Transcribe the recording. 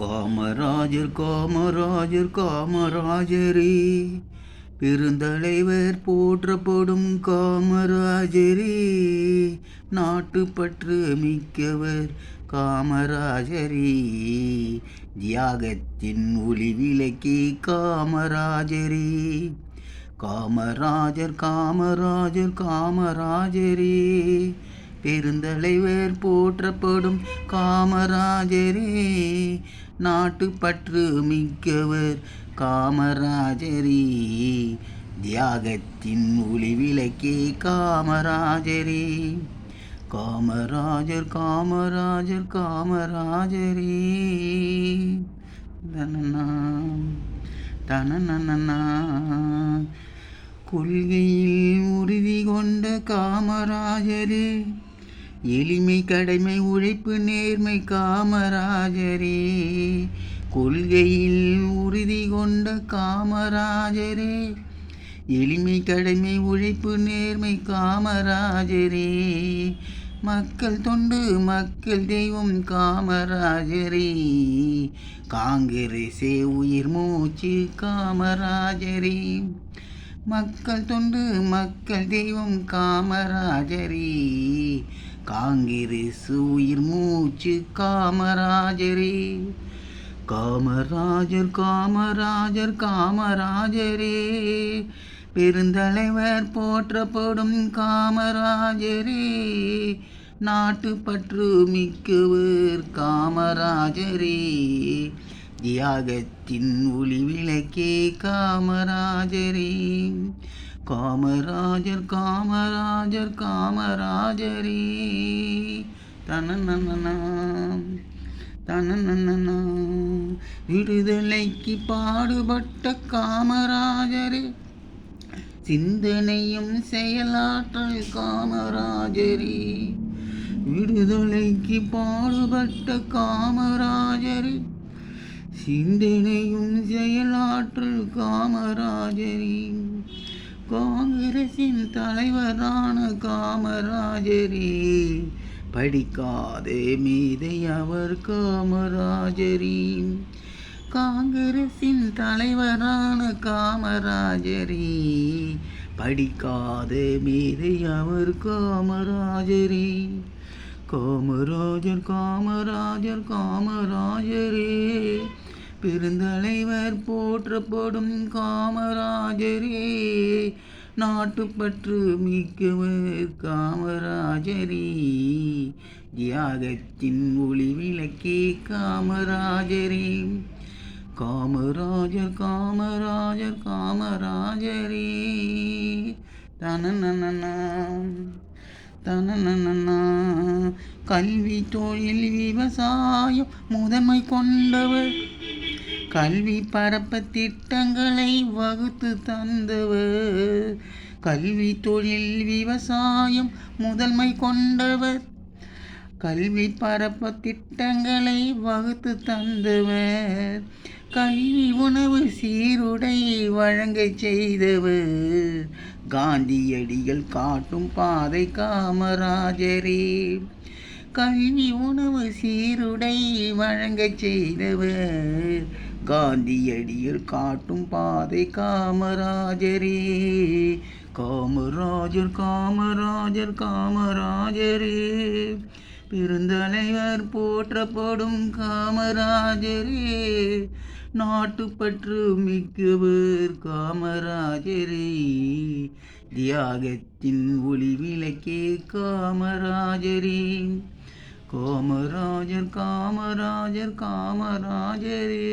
காமராஜர் காமராஜர் காமராஜரே. பெருந்தலைவர் போற்றப்படும் காமராஜரே. நாட்டுப்பற்று மிக்கவர் காமராஜரே. தியாகத்தின் ஒளி விளக்கி காமராஜரே. காமராஜர் காமராஜர் காமராஜரே. பெருந்தலைவர் போற்றப்படும் காமராஜரே நாட்டுப்பற்று மிக்கவர் காமராஜரே. தியாகத்தின் ஒளி விளக்கே காமராஜரே. காமராஜர் காமராஜர் காமராஜரே. தனனா தனனனா கொள்கையில் உறுதி கொண்ட காமராஜரே. எளிமை கடமை உழைப்பு நேர்மை காமராஜரே. கொள்கையில் உறுதி கொண்ட காமராஜரே. எளிமை கடமை உழைப்பு நேர்மை காமராஜரே. மக்கள் தொண்டு மக்கள் தெய்வம் காமராஜரே. காங்கிரசே உயிர் மூச்சு காமராஜரே. மக்கள் தொண்டு மக்கள் தெய்வம் காமராஜரே. காங்கிரஸ் உயிர் மூச்சு காமராஜரே. காமராஜர் காமராஜர் காமராஜரே. பெருந்தலைவர் போற்றப்படும் காமராஜரே. நாட்டுப்பற்று மிக்கவர் காமராஜரே. தியாகத்தின் ஒளி விளக்கே காமராஜரே. காமராஜர் காமராஜர் காமராஜரே. தனநனா தனநனா விடுதலைக்கு பாடுபட்ட காமராஜரே. சிந்தனையும் செயலாற்றல் காமராஜரே. விடுதலைக்கு பாடுபட்ட காமராஜரே. சிந்தனையும் செயலாற்றல் காமராஜரே. காங்கிரசின் தலைவரான காமராஜரே. படிக்காத மீதை அவர் காமராஜரே. காங்கிரசின் தலைவரான காமராஜரே. படிக்காத மீதை அவர் காமராஜரே. காமராஜர் காமராஜர் காமராஜரே. பெருந்தலைவர் போற்றப்படும் காமராஜரே நாட்டுப்பற்று மிக்கவர் காமராஜரே. தியாகத்தின் ஒளி விளக்கே காமராஜரே. காமராஜர் காமராஜர் காமராஜரே. தனநனா தனநனா கல்வி தொழில் விவசாயம் முதன்மை கொண்டவர். கல்வி பரப்ப திட்டங்களை வகுத்து தந்தவர். கல்வி தொழில் விவசாயம் முதன்மை கொண்டவர். கல்வி பரப்ப திட்டங்களை வகுத்து தந்தவர். கல்வி உணவு சீருடை வழங்கச் செய்தவர். காந்தியடிகள் காட்டும் பாதை காமராஜரே. கல்வி உணவு சீருடை வழங்கச் செய்தவர். காந்தியடியில் காட்டும் பாதை காமராஜரே. காமராஜர் காமராஜர் காமராஜரே. பெருந்தலைவர் போற்றப்படும் காமராஜரே. நாட்டுப்பற்று மிக்கவர் காமராஜரே. தியாகத்தின் ஒளி விளக்கே காமராஜரே. காமராஜர் காமராஜர் காமராஜரே